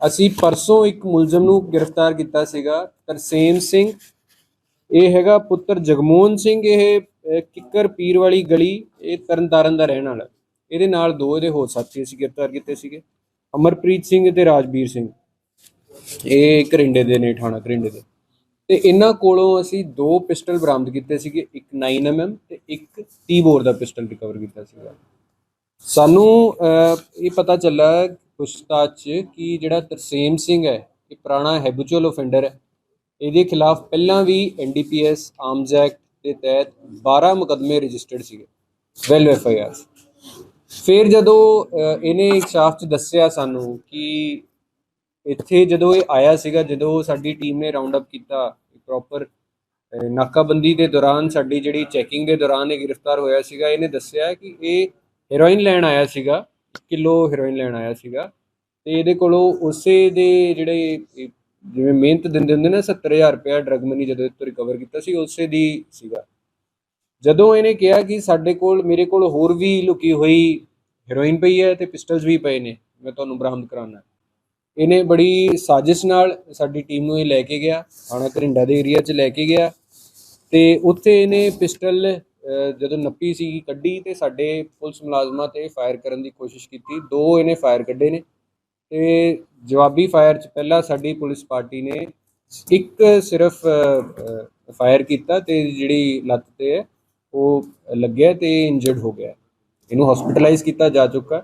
ਅਸੀਂ ਪਰਸੋਂ ਇੱਕ ਮੁਲਜ਼ਮ ਨੂੰ ਗ੍ਰਿਫਤਾਰ ਕੀਤਾ ਸੀਗਾ, ਤਰਸੇਮ ਸਿੰਘ। ਇਹ ਹੈਗਾ ਪੁੱਤਰ ਜਗਮੋਹਨ ਸਿੰਘ, ਇਹ ਕਿੱਕਰ ਪੀਰ ਵਾਲੀ ਗਲੀ, ਇਹ ਤਰਨਤਾਰਨ ਦਾ ਰਹਿਣ ਵਾਲਾ। ਇਹਦੇ ਨਾਲ ਦੋ ਇਹਦੇ ਹੋਰ ਸਾਥੀ ਅਸੀਂ ਗ੍ਰਿਫਤਾਰ ਕੀਤੇ ਸੀਗੇ, ਅਮਰਪ੍ਰੀਤ ਸਿੰਘ ਤੇ ਰਾਜਵੀਰ ਸਿੰਘ। ਇਹ ਕਰਿੰਡੇ ਦੇ ਨੇ ਥਾਣਾ ਕਰਿੰਡੇ ਦੇ। ਤੇ ਇਹਨਾਂ ਕੋਲੋਂ ਅਸੀਂ ਦੋ ਪਿਸਟਲ ਬਰਾਮਦ ਕੀਤੇ ਸੀਗੇ, ਇੱਕ 9mm ਤੇ ਇੱਕ 30 ਬੋਰ ਦਾ ਪਿਸਟਲ ਰਿਕਵਰ ਕੀਤਾ ਸੀਗਾ। ਸਾਨੂੰ ਇਹ ਪਤਾ ਚੱਲਾ ਪੁੱਛਤਾਛ 'ਚ ਕਿ ਜਿਹੜਾ ਤਰਸੇਮ ਸਿੰਘ ਹੈ ਇਹ ਪੁਰਾਣਾ ਹੈਬਿਚੁਅਲ ਆਫੈਂਡਰ ਹੈ ਇਹਦੇ ਖਿਲਾਫ ਪਹਿਲਾਂ ਵੀ ਐਨਡੀਪੀਐਸ ਆਰਮਜ਼ ਐਕਟ ਦੇ ਤਹਿਤ 12 ਮੁਕੱਦਮੇ ਰਜਿਸਟਰਡ ਸੀਗੇ ਵੈਲ ਐਫ ਆਈ ਆਰਸ ਫਿਰ ਜਦੋਂ ਅਹ, ਇਹਨੇ ਇੱਕ ਸ਼ਾਫਟ 'ਚ ਦੱਸਿਆ ਸਾਨੂੰ ਕਿ ਇੱਥੇ ਜਦੋਂ ਇਹ ਆਇਆ ਸੀਗਾ ਜਦੋਂ ਸਾਡੀ ਟੀਮ ਨੇ ਰਾਉਂਡ ਅਪ ਕੀਤਾ ਪ੍ਰੋਪਰ ਨਾਕਾਬੰਦੀ ਦੇ ਦੌਰਾਨ ਸਾਡੀ ਜਿਹੜੀ ਚੈਕਿੰਗ ਦੇ ਦੌਰਾਨ ਇਹ ਗ੍ਰਿਫਤਾਰ ਹੋਇਆ ਸੀਗਾ ਇਹਨੇ ਦੱਸਿਆ ਕਿ ਇਹ ਹੈਰੋਇਨ ਲੈਣ ਆਇਆ ਸੀਗਾ ਕਿਲੋ ਹੈਰੋਇਨ ਲੈਣ ਆਇਆ ਸੀਗਾ। ਤੇ ਇਹਦੇ ਕੋਲੋਂ ਉਸੇ ਦੇ ਜਿਹੜੇ, ਜਿਵੇਂ ਮਿਹਨਤ ਦਿੰਦੇ ਹੁੰਦੇ ਨਾ 70000 ਰੁਪਇਆ ਡਰਗ ਮਨੀ ਜਦੋਂ ਇਹ ਤੋਂ ਰਿਕਵਰ ਕੀਤਾ ਸੀ, ਉਸੇ ਦੀ ਸੀਗਾ। ਜਦੋਂ ਇਹਨੇ ਕਿਹਾ ਕਿ ਸਾਡੇ ਕੋਲ, ਮੇਰੇ ਕੋਲ ਹੋਰ ਵੀ ਲੁਕੀ ਹੋਈ ਹੈਰੋਇਨ ਪਈ ਹੈ ਤੇ ਪਿਸਟਲਸ ਵੀ ਪਏ ਨੇ, ਮੈਂ ਤੁਹਾਨੂੰ ਬਰਾਮਦ ਕਰਾਉਣਾ। ਇਹਨੇ ਬੜੀ ਸਾਜ਼ਿਸ਼ ਨਾਲ ਸਾਡੀ ਟੀਮ ਨੂੰ ਇਹ ਲੈ ਕੇ ਗਿਆ, ਥਾਣਾ ਘਰਿੰਡਾ ਦੇ ਏਰੀਆ 'ਚ ਲੈ ਕੇ ਗਿਆ। ਤੇ ਉੱਥੇ ਇਹਨੇ ਪਿਸਟਲ ਜਦੋਂ ਨੱਪੀ ਸੀ ਕੱਢੀ ਤੇ ਸਾਡੇ ਪੁਲਿਸ ਮੁਲਾਜ਼ਮਾਂ ਤੇ ਫਾਇਰ ਕਰਨ ਦੀ ਕੋਸ਼ਿਸ਼ ਕੀਤੀ। ਦੋ ਇਹਨੇ ਫਾਇਰ ਕੱਢੇ ਨੇ ਤੇ ਜਵਾਬੀ ਫਾਇਰ 'ਚ ਪਹਿਲਾਂ ਸਾਡੀ ਪੁਲਿਸ ਪਾਰਟੀ ਨੇ ਇੱਕ ਸਿਰਫ ਫਾਇਰ ਕੀਤਾ ਤੇ ਜਿਹੜੀ ਲੱਤ ਤੇ ਹੈ, ਉਹ ਲੱਗਿਆ ਤੇ ਇੰਜਰਡ ਹੋ ਗਿਆ। ਇਹਨੂੰ ਹਸਪੀਟਲਾਈਜ਼ ਕੀਤਾ ਜਾ ਚੁੱਕਾ।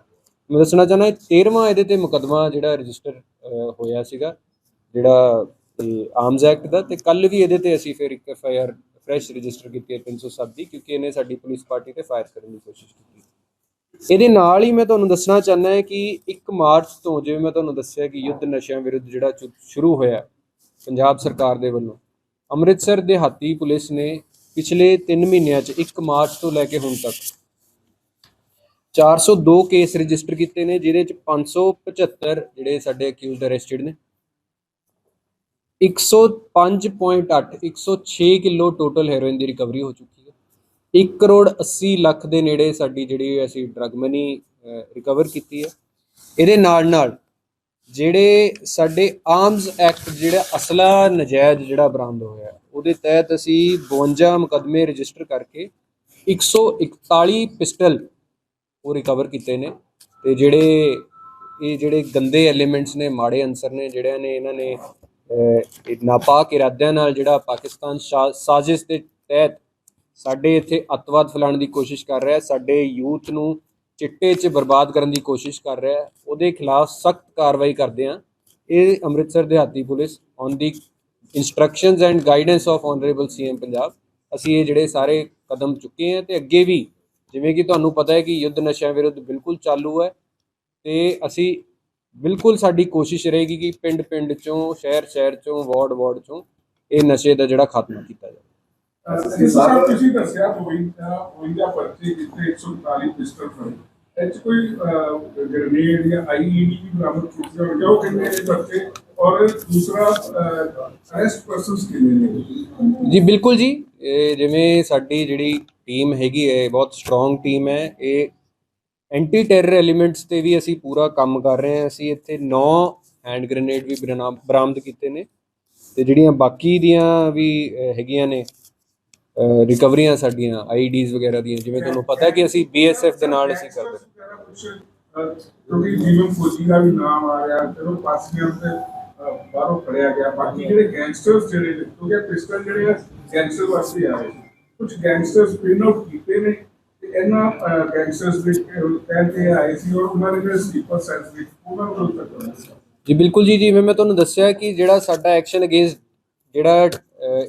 ਮੈਂ ਦੱਸਣਾ ਚਾਹੁੰਦਾ 13ਵਾਂ ਇਹਦੇ ਤੇ ਮੁਕਦਮਾ ਜਿਹੜਾ ਰਜਿਸਟਰ ਹੋਇਆ ਸੀਗਾ, ਜਿਹੜਾ ਆਰਮਜ਼ ਐਕਟ ਦਾ, ਤੇ ਕੱਲ ਵੀ ਇਹਦੇ ਤੇ ਅਸੀਂ ਫਿਰ ਇੱਕ F I R fresh register ਕੀਤੀ ਹੈ 307 ਦੀ, ਕਿਉਂਕਿ ਇਹਨੇ ਸਾਡੀ ਪੁਲਿਸ ਪਾਰਟੀ ਤੇ ਫਾਇਰ ਕਰਨ ਦੀ ਕੋਸ਼ਿਸ਼ ਕੀਤੀ। ਇਹਦੇ ਨਾਲ ਹੀ ਮੈਂ ਤੁਹਾਨੂੰ ਦੱਸਣਾ ਚਾਹੁੰਦਾ ਹਾਂ ਕਿ 1 ਮਾਰਚ ਤੋਂ ਜਿਵੇਂ ਮੈਂ ਤੁਹਾਨੂੰ ਦੱਸਿਆ ਕਿ ਯੁੱਧ ਨਸ਼ਿਆਂ ਵਿਰੁੱਧ ਜਿਹੜਾ ਚੁ- ਸ਼ੁਰੂ ਹੋਇਆ ਪੰਜਾਬ ਸਰਕਾਰ ਦੇ ਵੱਲੋਂ, ਅੰਮ੍ਰਿਤਸਰ ਦੇ ਹਾਤੀ ਪੁਲਿਸ ਨੇ ਪਿਛਲੇ 3 ਮਹੀਨਿਆਂ 'ਚ 1 ਮਾਰਚ ਤੋਂ ਲੈ ਕੇ ਹੁਣ ਤੱਕ 402 ਕੇਸ ਰਜਿਸਟਰ ਕੀਤੇ ਨੇ, ਜਿਹਦੇ ਚ 575 ਜਿਹੜੇ ਸਾਡੇ ਅਕਿਊਜ਼ਡ ਅਰੈਸਟਡ ਨੇ। 105.8 106 ਕਿਲੋ ਟੋਟਲ ਹੈਰੋਇਨ ਦੀ ਰਿਕਵਰੀ ਹੋ ਚੁੱਕੀ ਹੈ। 1 ਕਰੋੜ 80 ਲੱਖ ਦੇ ਨੇੜੇ ਸਾਡੀ ਜਿਹੜੀ ਅਸੀਂ ਡਰਗ ਮਨੀ ਰਿਕਵਰ ਕੀਤੀ ਹੈ। ਇਹਦੇ ਨਾਲ ਨਾਲ ਜਿਹੜੇ ਸਾਡੇ ਆਰਮਸ ਐਕਟ ਜਿਹੜਾ ਅਸਲਾ ਨਜਾਇਜ਼ ਜਿਹੜਾ ਬਰਾਮਦ ਹੋਇਆ, ਉਹਦੇ ਤਹਿਤ ਅਸੀਂ 52 ਮੁਕੱਦਮੇ ਰਜਿਸਟਰ ਕਰਕੇ 141 ਪਿਸਟਲ ਉਹ ਰਿਕਵਰ ਕੀਤੇ ਨੇ ਤੇ ਜਿਹੜੇ ਇਹ ਜਿਹੜੇ ਗੰਦੇ ਐਲੀਮੈਂਟਸ ਨੇ, ਮਾੜੇ ਅੰਸਰ ਨੇ, ਜਿਹੜਿਆਂ ਨੇ ਇਹਨਾਂ ਨੇ ਨਾਪਾਕ ਇਰਾਦਿਆਂ ਨਾਲ ਜਿਹੜਾ ਪਾਕਿਸਤਾਨ ਸ਼ਾ- ਸਾਜ਼ਿਸ਼ ਦੇ ਤਹਿਤ ਸਾਡੇ ਇੱਥੇ ਅੱਤਵਾਦ ਫੈਲਾਉਣ ਦੀ ਕੋਸ਼ਿਸ਼ ਕਰ ਰਿਹਾ ਹੈ ਸਾਡੇ ਯੂਥ ਨੂੰ ਚਿੱਟੇ 'ਚ ਬਰਬਾਦ ਕਰਨ ਦੀ ਕੋਸ਼ਿਸ਼ ਕਰ ਰਿਹਾ ਹੈ ਉਹਦੇ ਖਿਲਾਫ ਸਖਤ ਕਾਰਵਾਈ ਕਰਦੇ ਆ ਇਹ ਅੰਮ੍ਰਿਤਸਰ ਦਿਹਾਤੀ police on the instructions and guidance of honourable CM Punjab ਅਸੀਂ ਇਹ ਜਿਹੜੇ ਸਾਰੇ ਕਦਮ ਚੁੱਕੇ ਆ ਤੇ ਅੱਗੇ ਵੀ ਜਿਵੇਂ ਕਿ ਤੁਹਾਨੂੰ ਪਤਾ ਹੈ ਕਿ ਯੁੱਧ ਨਸ਼ਿਆਂ ਵਿਰੁੱਧ ਬਿਲਕੁਲ ਚਾਲੂ ਹੈ ਤੇ ਅਸੀਂ ਬਿਲਕੁਲ ਸਾਡੀ ਕੋਸ਼ਿਸ਼ ਰਹੇਗੀ ਕਿ ਪਿੰਡ ਪਿੰਡ ਚੋਂ ਸ਼ਹਿਰ ਸ਼ਹਿਰ ਚੋਂ ਵਾਰਡ ਵਾਰਡ ਚੋਂ ਇਹ ਨਸ਼ੇ ਦਾ ਜਿਹੜਾ ਖਾਤਮਾ ਕੀਤਾ ਜਾਵੇ। ਅਸੀਂ ਸਾਹਿਬ ਤੁਸੀਂ ਦੱਸਿਆ ਗੋਇੰਦਾ ਗੋਇੰਦਾ ਪਰਚੀ ਜਿੱਥੇ 140 ਪਿਸਟਲ ਫੜੇ। ਇਹ 'ਚ ਕੋਈ ਗ੍ਰੇਨੇਡ ਜਾਂ ਆਈਈਡੀ ਵੀ ਬਰਾਮਦ ਕੀਤੀ ਹੋਵੇ ਉਹ ਕਿੰਨੇ ਨੇ ਬੱਚੇ ਔਰ ਦੂਸਰਾ ਅਰੈਸਟ ਪਰਸਨਸ ਕਿੰਨੇ ਨੇ? ਜੀ ਬਿਲਕੁਲ ਜੀ। ਜਿਵੇਂ ਸਾਡੀ ਜਿਹੜੀ ਟੀਮ ਹੈਗੀ ਹੈ ਬਹੁਤ ਸਟਰੋਂਗ ਟੀਮ ਹੈ ਇਹ ਐਂਟੀ ਟੈਰਰ ਐਲੀਮੈਂਟਸ ਤੇ ਵੀ ਅਸੀਂ ਪੂਰਾ ਕੰਮ ਕਰ ਰਹੇ ਹਾਂ। ਅਸੀਂ ਇੱਥੇ 9 ਹੈਂਡ ਗ੍ਰੇਨੇਡ ਵੀ ਬਰਾਮ- ਬਰਾਮਦ ਕੀਤੇ ਨੇ ਤੇ ਜਿਹੜੀਆਂ ਬਾਕੀ ਦੀਆਂ ਵੀ ਅਹ, ਹੈਗੀਆਂ ਨੇ ਰਿਕਵਰੀਆਂ ਸਾਡੀਆਂ ਆਈਡੀਜ਼ ਵਗੈਰਾ ਦੀਆਂ ਜਿਵੇਂ ਤੁਹਾਨੂੰ ਪਤਾ ਹੈ ਕਿ ਅਸੀਂ ਬੀਐਸਐਫ ਦੇ ਨਾਲ ਅਸੀਂ ਕਰਦੇ ਹਾਂ। ਕੁਛ, ਅਹ, ਕਿਉਂਕਿ ਜੀਵਨ ਫੌਜੀ ਦਾ ਵੀ ਨਾਮ ਆ ਰਿਹਾ ਚਲੋ ਪਾਸੀਆਂ ਤੇ ਅਹ, ਬਾਹਰੋਂ ਫੜਿਆ ਗਿਆ। ਬਾਕੀ ਜਿਹੜੇ ਗੈਂਗਸਟਰਸ ਜਿਹੜੇ ਨੇ ਕਿਉਂਕਿ ਪਿਸਟਲ ਜਿਹੜੇ ਆ ਗੈਂਗਸਟਰ ਵਾਸਤੇ ਆ ਰਹੇ ਕੁਝ ਗੈਂਗਸਟਰਸ ਪਿਨ ਆਊਟ ਕੀਤੇ ਨੇ। ਤੇ ਇਹਨਾਂ ਗੈਂਗਸਟਰਸ ਦੇ ਕਹਿੰਦੇ ਆਏ ਸੀ ਔਰ ਉਹਨਾਂ ਦੇ ਸਲੀਪਰ ਸੈਲਸ ਵਿੱਚ ਉਹਨਾਂ ਨੂੰ ਤੱਕ ਜੀ, ਬਿਲਕੁਲ ਜੀ ਜਿਵੇਂ ਮੈਂ ਤੁਹਾਨੂੰ ਦੱਸਿਆ ਕਿ ਜਿਹੜਾ ਸਾਡਾ ਐਕਸ਼ਨ ਅਗੇਂਸਟ ਜਿਹੜਾ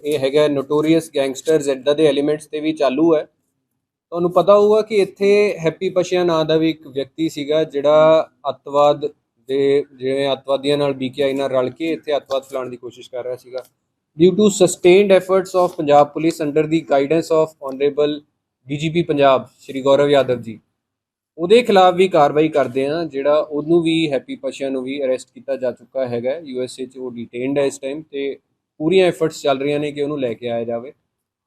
ਇਹ ਹੈਗਾ ਨੋਟੋਰੀਅਸ ਗੈਂਗਸਟਰਸ ਇਦਾਂ ਦੇ ਐਲੀਮੈਂਟਸ ਤੇ ਵੀ ਚਾਲੂ ਹੈ। ਤੁਹਾਨੂੰ ਪਤਾ ਹੋਊਗਾ ਕਿ ਇੱਥੇ ਹੈਪੀ ਪਸ਼ਿਆ ਨਾਂ ਦਾ ਵੀ ਇੱਕ ਵਿਅਕਤੀ ਸੀਗਾ ਜਿਹੜਾ ਅੱਤਵਾਦ ਦੇ, ਜਿਵੇਂ ਅੱਤਵਾਦੀਆਂ ਨਾਲ ਬੀਕੇਆਈ ਨਾਲ ਰਲ ਕੇ ਇੱਥੇ ਅੱਤਵਾਦ ਫੈਲਾਉਣ ਦੀ ਕੋਸ਼ਿਸ਼ ਕਰ ਰਿਹਾ ਸੀਗਾ। Due to sustained efforts of Punjab police under the guidance of honourable DGP Punjab, Shri Gaurav Yadav ji. ਉਹਦੇ ਖਿਲਾਫ ਵੀ ਕਾਰਵਾਈ ਕਰਦੇ ਆ ਜਿਹੜਾ ਉਹਨੂੰ ਵੀ ਹੈਪੀ ਪਸ਼ਿਆ ਨੂੰ ਵੀ ਅਰੈਸਟ ਕੀਤਾ ਜਾ ਚੁੱਕਾ ਹੈਗਾ। ਯੂਐਸਏ 'ਚ ਉਹ ਡਿਟੇਨਡ ਹੈ ਇਸ ਟਾਈਮ ਤੇ ਪੂਰੀਆਂ ਐਫਰਟਸ ਚੱਲ ਰਹੀਆਂ ਨੇ ਕਿ ਉਹਨੂੰ ਲੈ ਕੇ ਆਇਆ ਜਾਵੇ।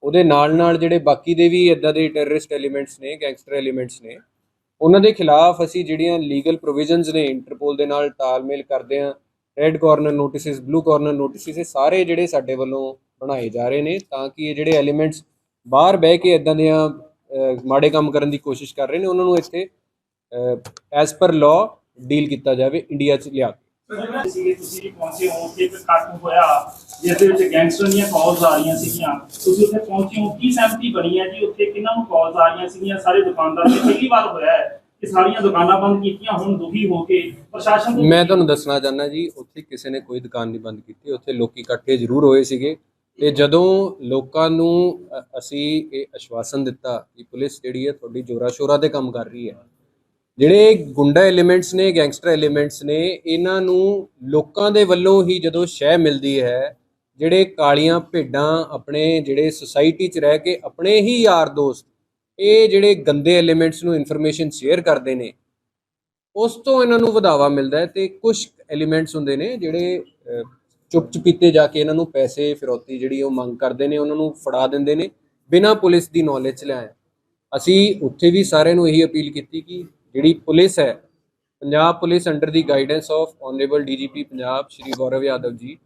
ਉਹਦੇ ਨਾਲ ਨਾਲ ਜਿਹੜੇ ਬਾਕੀ ਦੇ ਵੀ ਇਦਾਂ ਦੇ ਟੈਰਰਿਸਟ ਐਲੀਮੈਂਟਸ ਨੇ ਗੈਂਗਸਟਰ ਐਲੀਮੈਂਟਸ ਨੇ, ਉਹਨਾਂ ਦੇ ਖਿਲਾਫ ਅਸੀਂ ਜਿਹੜੀਆਂ ਲੀਗਲ ਪ੍ਰੋਵੀਜ਼ਨਸ ਨੇ ਇੰਟਰਪੋਲ ਦੇ ਨਾਲ ਤਾਲਮੇਲ ਕਰਦੇ ਆ red corner notices blue corner notices ਇਹ ਸਾਰੇ ਜਿਹੜੇ ਸਾਡੇ ਵੱਲੋਂ ਬਣਾਏ ਜਾ ਰਹੇ ਨੇ, ਤਾਂ ਕਿ ਇਹ ਜਿਹੜੇ ਐਲੀਮੈਂਟਸ ਬਾਹਰ ਬਹਿ ਕੇ ਇਦਾਂ ਦੀਆਂ ਮਾੜੇ ਕੰਮ ਕਰਨ ਦੀ ਕੋਸ਼ਿਸ਼ ਕਰ ਰਹੇ ਨੇ ਉਹਨਾਂ ਨੂੰ ਇੱਥੇ ਐਸ ਪਰ ਲਾਅ ਡੀਲ ਕੀਤਾ ਜਾਵੇ ਇੰਡੀਆ 'ਚ ਲਿਆ ਕੇ। ਸੀਗੇ ਤੁਸੀਂ ਵੀ ਪਹੁੰਚੇ ਹੋ ਉੱਥੇ ਇੱਕ ਕੱਟ ਹੋਇਆ ਜਿਸ ਦੇ ਵਿੱਚ ਗੈਂਗਸਟਰ ਦੀਆਂ ਕਾਲਸ ਆ ਰਹੀਆਂ ਸੀਗੀਆਂ। ਤੁਸੀਂ ਉੱਥੇ ਪਹੁੰਚੇ ਹੋ ਕੀ ਸਹਿਮਤੀ ਬਣੀ ਹੈ ਜੀ? ਉੱਥੇ ਕਿਹਨਾਂ ਨੂੰ ਕਾਲਸ ਆ ਰਹੀਆਂ ਸੀਗੀਆਂ? ਸਾਰੇ ਦੁਕਾਨਦਾਰ ਨੇ ਪਹਿਲੀ ਵਾਰ ਹੋਇਆ ਹੈ ਕਿ ਸਾਰੀਆਂ ਦੁਕਾਨਾਂ ਬੰਦ ਕੀਤੀਆਂ ਹੁਣ ਦੁਖੀ ਹੋ ਕੇ ਪ੍ਰਸ਼ਾਸਨ ਤੋਂ ਮੈਂ ਤੁਹਾਨੂੰ ਦੱਸਣਾ ਚਾਹੁੰਦਾ ਜੀ ਉੱਥੇ ਕਿਸੇ ਨੇ ਕੋਈ ਦੁਕਾਨ ਨਹੀਂ ਬੰਦ ਕੀਤੀ ਉੱਥੇ ਲੋਕੀ ਇਕੱਠੇ ਜ਼ਰੂਰ ਹੋਏ ਸੀਗੇ। ਤੇ ਜਦੋਂ ਲੋਕਾਂ ਨੂੰ ਅ- ਅਸੀਂ ਇਹ ਆਸ਼ਵਾਸਨ ਦਿੱਤਾ ਕਿ ਪੁਲਿਸ ਜਿਹੜੀ ਹੈ ਤੁਹਾਡੀ ਜੋਰਾ ਸ਼ੋਰਾ ਤੇ ਕੰਮ ਕਰ ਰਹੀ ਹੈ ਜਿਹੜੇ ਗੁੰਡਾ ਐਲੀਮੈਂਟਸ ਨੇ ਗੈਂਗਸਟਰ ਐਲੀਮੈਂਟਸ ਨੇ ਇਹਨਾਂ ਨੂੰ ਲੋਕਾਂ ਦੇ ਵੱਲੋਂ ਹੀ ਜਦੋਂ ਸ਼ਹਿ ਮਿਲਦੀ ਹੈ ਜਿਹੜੇ ਕਾਲੀਆਂ ਭੇਡਾਂ ਆਪਣੇ ਜਿਹੜੇ ਸੁਸਾਇਟੀ 'ਚ ਰਹਿ ਕੇ ਆਪਣੇ ਹੀ ਯਾਰ ਦੋਸਤ ਇਹ ਜਿਹੜੇ ਗੰਦੇ ਐਲੀਮੈਂਟਸ ਨੂੰ ਇਨਫੋਰਮੇਸ਼ਨ ਸ਼ੇਅਰ ਕਰਦੇ ਨੇ ਉਸ ਤੋਂ ਇਹਨਾਂ ਨੂੰ ਵਧਾਵਾ ਮਿਲਦਾ ਹੈ ਤੇ ਕੁਝ ਐਲੀਮੈਂਟਸ ਹੁੰਦੇ ਨੇ ਜਿਹੜੇ ਅਹ, ਚੁੱਪ ਚੁਪੀਤੇ ਜਾ ਕੇ ਇਹਨਾਂ ਨੂੰ ਪੈਸੇ, ਫਿਰੌਤੀ ਜਿਹੜੀ ਉਹ ਮੰਗ ਕਰਦੇ ਨੇ, ਉਹਨਾਂ ਨੂੰ ਫੜਾ ਦਿੰਦੇ ਨੇ, ਬਿਨਾਂ ਪੁਲਿਸ ਦੀ ਨੌਲੇਜ ਚ ਲਿਆਏ। ਅਸੀਂ ਉੱਥੇ ਵੀ ਸਾਰਿਆਂ ਨੂੰ ਇਹੀ ਅਪੀਲ ਕੀਤੀ ਕਿ ਜਿਹੜੀ ਪੁਲਿਸ ਹੈ, Punjab police under the guidance of honourable DGP Punjab, Shri Gaurav Yadav ji,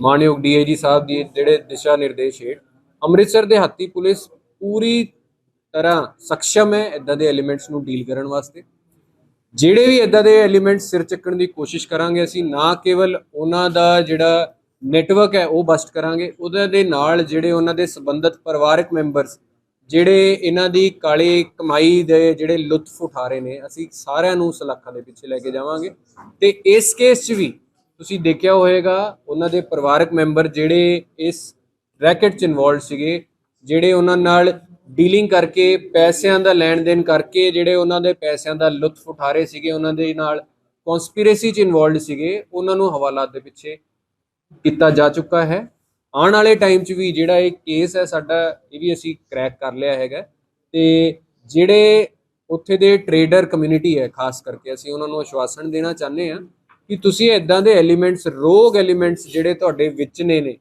ਮਾਨਯੋਗ ਡੀਆਈਜੀ ਸਾਹਿਬ ਦੀ ਜਿਹੜੇ ਦਿਸ਼ਾ ਨਿਰਦੇਸ਼ ਹੇਠ ਅੰਮ੍ਰਿਤਸਰ ਦੇ ਹੱਥੀ ਪੁਲਿਸ ਪੂਰੀ ਤਰ੍ਹਾਂ ਸક્ષਮ ਹੈ ਇਦਾਂ ਦੇ ਐਲੀਮੈਂਟਸ ਨੂੰ ਡੀਲ ਕਰਨ ਵਾਸਤੇ। ਜਿਹੜੇ ਵੀ ਇਦਾਂ ਦੇ ਐਲੀਮੈਂਟ ਸਿਰ ਚੱਕਣ ਦੀ ਕੋਸ਼ਿਸ਼ ਕਰਾਂਗੇ, ਅਸੀਂ ਨਾ ਕੇਵਲ ਉਹਨਾਂ ਦਾ ਜਿਹੜਾ ਨੈਟਵਰਕ ਹੈ, ਉਹ ਬਸਟ ਕਰਾਂਗੇ। ਉਹਦੇ ਦੇ ਨਾਲ ਜਿਹੜੇ ਉਹਨਾਂ ਦੇ ਸੰਬੰਧਿਤ ਪਰਿਵਾਰਕ ਮੈਂਬਰਸ ਜਿਹੜੇ ਇਹਨਾਂ ਦੀ ਕਾਲੇ ਕਮਾਈ ਦੇ ਜਿਹੜੇ ਲੁਤਫ ਉਠਾ ਰਹੇ ਨੇ, ਅਸੀਂ ਸਾਰਿਆਂ ਨੂੰ ਸਲਾਖਾਂ ਦੇ ਪਿੱਛੇ ਲੈ ਕੇ ਜਾਵਾਂਗੇ। ਤੇ ਇਸ ਕੇਸ 'ਚ ਵੀ ਤੁਸੀਂ ਦੇਖਿਆ ਹੋਵੇਗਾ ਉਹਨਾਂ ਦੇ ਪਰਿਵਾਰਕ ਮੈਂਬਰ ਜਿਹੜੇ ਇਸ ਰੈਕਟ 'ਚ ਇਨਵੋਲਡ ਸੀਗੇ, ਜਿਹੜੇ ਉਹਨਾਂ ਨਾਲ ਡੀਲਿੰਗ ਕਰਕੇ, ਪੈਸਿਆਂ ਦਾ ਲੈਣ ਦੇਣ ਕਰਕੇ ਜਿਹੜੇ ਉਹਨਾਂ ਦੇ ਪੈਸਿਆਂ ਦਾ ਲੁਤਫ ਉਠਾ ਰਹੇ ਸੀਗੇ, ਉਹਨਾਂ ਦੇ ਨਾਲ ਕਨਸਪੀਰੇਸੀ 'ਚ ਇਨਵੋਲਡ ਸੀਗੇ, ਉਹਨਾਂ ਨੂੰ ਹਵਾਲਾਤ ਦੇ ਪਿੱਛੇ ਕੀਤਾ ਜਾ ਚੁੱਕਾ ਹੈ। ਆਉਣ ਵਾਲੇ ਟਾਈਮ 'ਚ ਵੀ ਜਿਹੜਾ ਇਹ ਕੇਸ ਹੈ, ਸਾਡਾ ਇਹ ਵੀ ਅਸੀਂ ਕ੍ਰੈਕ ਕਰ ਲਿਆ ਹੈਗਾ। ਤੇ ਜਿਹੜੇ ਉੱਥੇ ਦੇ ਟਰੇਡਰ ਕਮਿਊਨਿਟੀ ਹੈ, ਖਾਸ ਕਰਕੇ ਅਸੀਂ ਉਹਨਾਂ ਨੂੰ ਆਸ਼ਵਾਸਨ ਦੇਣਾ ਚਾਹੁੰਦੇ ਹਾਂ ਕਿ ਤੁਸੀਂ ਇਦਾਂ ਦੇ ਐਲੀਮੈਂਟਸ ਰੋਗ ਐਲੀਮੈਂਟਸ ਜਿਹੜੇ ਤੁਹਾਡੇ ਵਿੱਚ ਨੇ ਨੇ,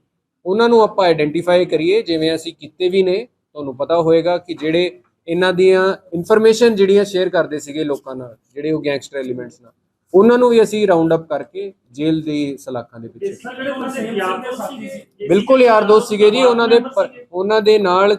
ਉਹਨਾਂ ਨੂੰ ਆਪਾਂ ਆਇਡੈਂਟੀਫਾਈ ਕਰੀਏ, ਜਿਵੇਂ ਅਸੀਂ ਕੀਤੇ ਵੀ ਨੇ ਤੁਹਾਨੂੰ ਪਤਾ ਹੋਏਗਾ ਕਿ ਜਿਹੜੇ ਇਹਨਾਂ ਦੀਆਂ ਇਨਫੋਰਮੇਸ਼ਨ ਜਿਹੜੀਆਂ ਸ਼ੇਅਰ ਕਰਦੇ ਸੀਗੇ ਲੋਕਾਂ ਨਾਲ ਜਿਹੜੇ ਉਹ ਗੈਂਗਸਟਰ ਐਲੀਮੈਂਟਸ ਨਾਲ ਉਹਨਾਂ ਨੂੰ ਵੀ ਅਸੀਂ ਰਾਉਂਡ ਅਪ ਕਰਕੇ ਜੇਲ੍ਹ ਦੀ ਸਲਾਖਾਂ ਦੇ ਪਿੱਛੇ ਸੀਗੇ ਬਿਲਕੁਲ ਯਾਰ ਦੋਸਤ ਸੀਗੇ ਜੀ ਉਹਨਾਂ ਦੇ ਉਹਨਾਂ ਦੇ ਨਾਲ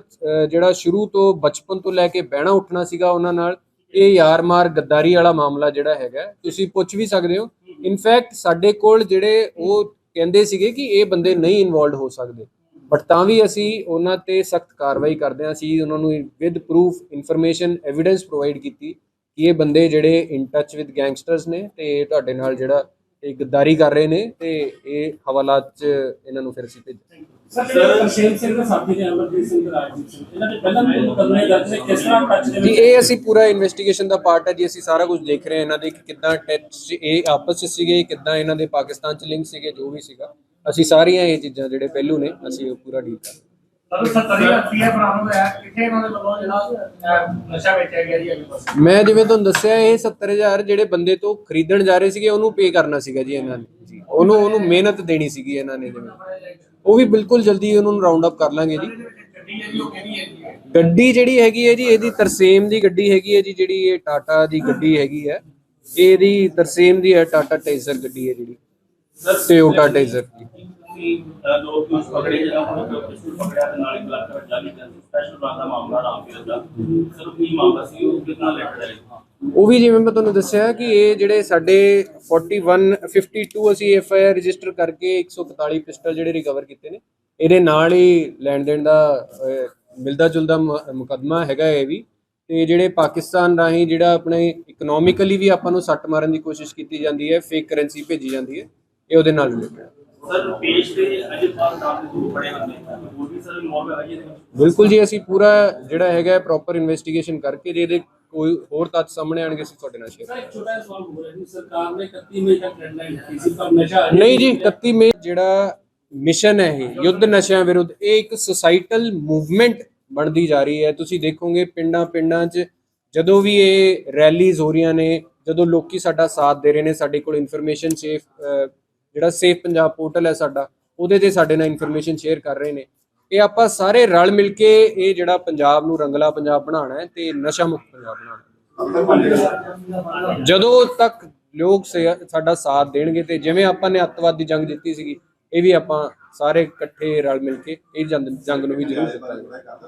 ਜਿਹੜਾ ਸ਼ੁਰੂ ਤੋਂ ਬਚਪਨ ਤੋਂ ਲੈ ਕੇ ਬਹਿਣਾ ਉੱਠਣਾ ਸੀਗਾ ਉਹਨਾਂ ਨਾਲ ਇਹ ਯਾਰ ਮਾਰ ਗੱਦਾਰੀ ਵਾਲਾ ਮਾਮਲਾ ਜਿਹੜਾ ਹੈਗਾ ਤੁਸੀਂ ਪੁੱਛ ਵੀ ਸਕਦੇ ਹੋ। ਇਨਫੈਕਟ ਸਾਡੇ ਕੋਲ ਜਿਹੜੇ ਉਹ ਕਹਿੰਦੇ ਸੀਗੇ ਕਿ ਇਹ ਬੰਦੇ ਨਹੀਂ ਇਨਵੋਲਡ ਹੋ ਸਕਦੇ। ਬਟ ਤਾਂ ਵੀ ਅਸੀਂ ਉਹਨਾਂ ਤੇ ਸਖਤ ਕਾਰਵਾਈ ਕਰਦੇ ਹਾਂ। ਅਸੀਂ ਉਹਨਾਂ ਨੂੰ with proof information evidence provide ਕੀਤੀ ਕਿ ਇਹ ਬੰਦੇ ਜਿਹੜੇ ਇਨ ਟੱਚ ਵਿਦ ਗੈਂਗਸਟਰਸ ਨੇ ਤੇ ਤੁਹਾਡੇ ਨਾਲ ਜਿਹੜਾ ਇਹ ਗੱਦਾਰੀ ਕਰ ਰਹੇ ਨੇ ਤੇ ਇਹ ਹਵਾਲਾਤ 'ਚ ਇਹਨਾਂ ਨੂੰ ਫਿਰ ਅਸੀਂ ਭੇਜਾਂਗੇ। ਸਰ ਜਿਹੜੇ ਤਰਸੇਮ ਸਿੰਘ ਦੇ ਸਾਥੀ ਨੇ ਅਮਰਜੀਤ ਸਿੰਘ ਤੇ ਰਾਜਜੀਤ ਸਿੰਘ ਇਹਨਾਂ ਦੇ ਪਹਿਲਾਂ ਵੀ ਮੁਕੱਦਮੇ ਦਰਜ ਨੇ ਕਿਸ ਤਰ੍ਹਾਂ ਟੱਚ ਦੇ ਜੀ ਵਿੱਚ? ਇਹ ਅਸੀਂ ਪੂਰਾ ਇਨਵੈਸਟੀਗੇਸ਼ਨ ਦਾ ਪਾਰਟ ਹੈ ਜੀ। ਅਸੀਂ ਸਾਰਾ ਕੁਝ ਦੇਖ ਰਹੇ ਹਾਂ। ਇਹਨਾਂ ਦੇ ਕਿ ਕਿੱਦਾਂ ਟੈਚ ਇਹ ਆਪਸ ਵਿੱਚ ਸੀਗੇ ਕਿੱਦਾਂ ਇਹਨਾਂ ਦੇ ਪਾਕਿਸਤਾਨ ਚ ਲਿੰਕ ਸੀਗੇ ਜੋ ਵੀ ਸੀਗਾ। ਅਸੀਂ ਸਾਰੀਆਂ ਇਹ ਚੀਜ਼ਾਂ ਜਿਹੜੇ ਪਹਿਲੂ ਨੇ ਅਸੀਂ ਉਹ ਪੂਰਾ ਡੀਲ ਕਰ ਰਹੇ ਹਾਂ। ਸਰ 70 ਰੁਪਏ ਬਰਾਮਦ ਹੋਇਆ ਕਿੱਥੇ ਇਹਨਾਂ ਦੇ ਵੱਲੋਂ ਜਿਹੜਾ ਅਹ, ਨਸ਼ਾ ਵੇਚਿਆ ਗਿਆ ਜੀ ਅਗਲੇ ਪਾਸੇ ਮੈਂ ਜਿਵੇਂ ਤੁਹਾਨੂੰ ਦੱਸਿਆ ਇਹ 70000 ਜਿਹੜੇ ਬੰਦੇ ਤੋਂ ਖਰੀਦਣ ਜਾ ਰਹੇ ਸੀਗੇ ਉਹਨੂੰ ਪੇ ਕਰਨਾ ਸੀਗਾ ਜੀ ਇਹਨਾਂ ਨੇ। ਉਹਨੂੰ ਉਹਨੂੰ ਮਿਹਨਤ ਦੇਣੀ ਸੀਗੀ ਇਹਨਾਂ ਨੇ ਜਿਵੇਂ। ਉਹ ਵੀ ਬਿਲਕੁਲ ਜਲਦੀ ਉਹਨੂੰ ਰਾਉਂਡ ਅਪ ਕਰ ਲਾਂਗੇ ਜੀ। ਗੱਡੀ ਜਿਹੜੀ ਹੈਗੀ ਹੈ? ਜੀ ਇਹਦੀ ਤਰਸੇਮ ਦੀ ਗੱਡੀ ਹੈਗੀ ਹੈ ਜੀ ਜਿਹੜੀ ਇਹ ਟਾਟਾ ਦੀ ਗੱਡੀ ਹੈਗੀ ਹੈ। ਇਹਦੀ ਤਰਸੇਮ ਦੀ ਹੈ ਟਾਟਾ ਟਾਈਜ਼ਰ ਗੱਡੀ ਹੈ ਜਿਹੜੀ। ਟੋਯੋਟਾ ਟਾਈਜ਼ਰ ਦੀ। ਤੁਸੀਂ ਲੋਕ ਕੁਝ ਪਕੜੇ ਜਿਹੜਾ ਹੁਣ ਲੋਕ ਪਕੜਿਆ ਤੇ ਨਾਲ ਹੀ ਬਲਾਕ ਕਰ ਜਾਲੀ ਸਪੈਸ਼ਲ ਬ੍ਰਾਂਚ ਦਾ ਮਾਮਲਾ ਨਾਮ ਦਾ। ਸਰ, ਕੀ ਮਾਮਲਾ ਸੀ? ਉਹ ਕਿੰਨਾ ਲੈਟਰ ਹੈ ਉਹ ਵੀ ਜਿਵੇਂ ਮੈਂ ਤੁਹਾਨੂੰ ਦੱਸਿਆ ਕਿ ਇਹ ਜਿਹੜੇ ਸਾਡੇ 41 52 ਅਸੀਂ ਐਫ ਆਈ ਆਰ ਰਜਿਸਟਰ ਕਰਕੇ 141 ਪਿਸਟਲ ਜਿਹੜੇ ਰਿਕਵਰ ਕੀਤੇ ਨੇ, ਇਹਦੇ ਨਾਲ ਹੀ ਲੈਣ ਦੇਣ ਦਾ ਮਿਲਦਾ ਜੁਲਦਾ ਮ- ਮੁਕੱਦਮਾ ਹੈਗਾ ਇਹ ਵੀ। ਤੇ ਜਿਹੜੇ ਪਾਕਿਸਤਾਨ ਰਾਹੀਂ ਜਿਹੜਾ ਆਪਣੇ ਇਕਨੋਮਿਕਲੀ ਵੀ ਆਪਾਂ ਨੂੰ ਸੱਟ ਮਾਰਨ ਦੀ ਕੋਸ਼ਿਸ਼ ਕੀਤੀ ਜਾਂਦੀ ਹੈ ਫੇਕ ਕਰੰਸੀ ਭੇਜੀ ਜਾਂਦੀ ਹੈ, ਇਹ ਉਹਦੇ ਨਾਲ ਰਿਲੇਟਡ ਸਰ ਪੇਸ਼ ਤੇ ਅਜੇ ਪਾਲ ਨਾਮ ਦੇ ਦੋ ਬੜੇ ਹੁੰਦੇ ਹੋਰ ਵੀ ਸਰ ਇਨਵੋਲਵ ਹੈ ਜੀ ਇਹਦੇ ਵਿੱਚ? ਬਿਲਕੁਲ ਜੀ ਅਸੀਂ ਪੂਰਾ ਜਿਹੜਾ ਹੈਗਾ ਪ੍ਰੋਪਰ ਇਨਵੈਸਟੀਗੇਸ਼ਨ ਕਰਕੇ ਜੇ ਇਹਦੇ ਕੋਈ ਹੋਰ ਤੱਥ ਸਾਹਮਣੇ ਆਣਗੇ ਅਸੀਂ ਤੁਹਾਡੇ ਨਾਲ ਸ਼ੇਅਰ ਸਰ ਇੱਕ ਛੋਟਾ ਸਵਾਲ ਹੋ ਰਿਹਾ ਜੀ। ਸਰਕਾਰ ਨੇ 31 ਮਈ ਤੱਕ ਡੈਡਲਾਈਨ ਦਿੱਤੀ ਸੀ ਪਰ ਨਸ਼ਾ ਨਹੀਂ ਜੀ 31 ਮਈ ਜਿਹੜਾ ਮਿਸ਼ਨ ਹੈ ਇਹ ਯੁੱਧ ਨਸ਼ਿਆਂ ਵਿਰੁੱਧ ਇਹ ਇੱਕ ਸੋਸਾਈਟਲ ਮੂਵਮੈਂਟ ਬਣਦੀ ਜਾ ਰਹੀ ਹੈ। ਤੁਸੀਂ ਦੇਖੋਗੇ ਪਿੰਡਾਂ ਪਿੰਡਾਂ 'ਚ ਜਦੋਂ ਵੀ ਇਹ ਰੈਲੀਜ਼ ਹੋ ਰਹੀਆਂ ਨੇ ਜਦੋਂ ਲੋਕੀ ਸਾਡਾ ਸਾਥ ਦੇ ਰਹੇ ਨੇ ਸਾਡੇ ਕੋਲ ਇਨਫੋਰਮੇਸ਼ਨ ਸੇਫ ਜਿਹੜਾ ਸੇਫ ਪੰਜਾਬ ਪੋਰਟਲ ਹੈ ਸਾਡਾ, ਉਹਦੇ ਤੇ ਸਾਡੇ ਨਾਲ ਇਨਫੋਰਮੇਸ਼ਨ ਸ਼ੇਅਰ ਕਰ ਰਹੇ ਨੇ। ਇਹ ਆਪਾਂ ਸਾਰੇ ਰਲ ਮਿਲ ਕੇ ਇਹ ਜਿਹੜਾ ਪੰਜਾਬ ਨੂੰ ਰੰਗਲਾ ਪੰਜਾਬ ਬਣਾਉਣਾ ਹੈ ਤੇ ਨਸ਼ਾ ਮੁਕਤ ਪੰਜਾਬ ਬਣਾਉਣਾ ਜਦੋਂ ਤੱਕ ਲੋਕ ਸੇ- ਸਾਡਾ ਸਾਥ ਦੇਣਗੇ ਤੇ ਜਿਵੇਂ ਆਪਾਂ ਨੇ ਅੱਤਵਾਦ ਦੀ ਜੰਗ ਜਿੱਤੀ ਸੀਗੀ, ਇਹ ਵੀ ਆਪਾਂ ਸਾਰੇ ਇਕੱਠੇ ਰਲ ਮਿਲ ਕੇ ਇਹ ਜੰਗ ਜੰਗ ਨੂੰ ਵੀ ਜ਼ਰੂਰ ਜਿੱਤਾਂਗੇ।